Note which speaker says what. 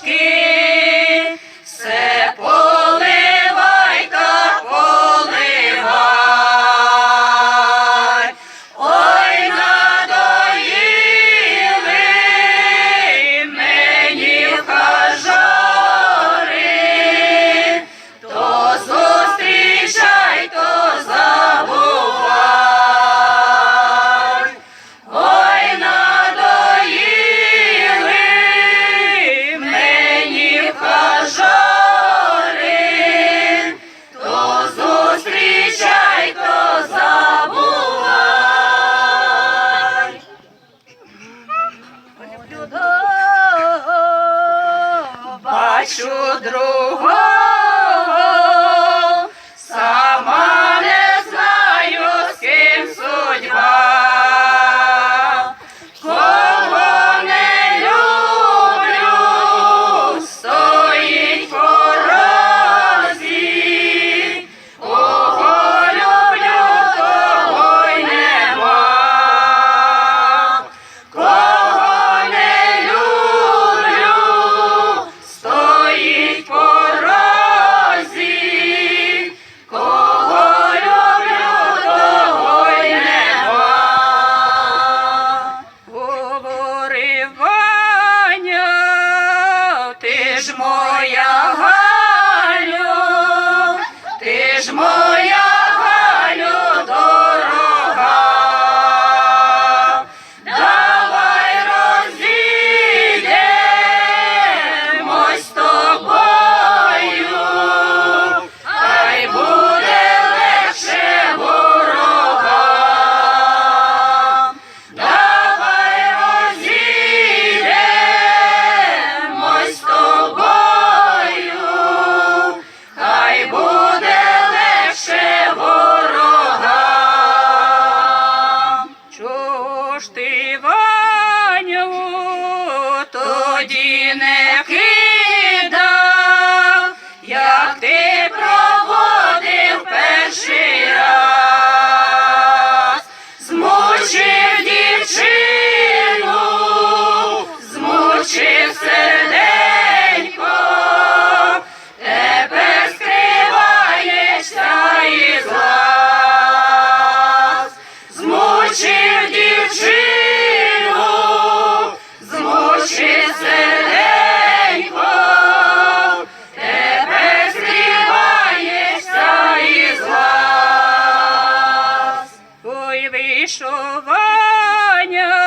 Speaker 1: que ladrón. Ти Іваню, тоді не кидав, як ти проводив перший раз, змучив. Вишивання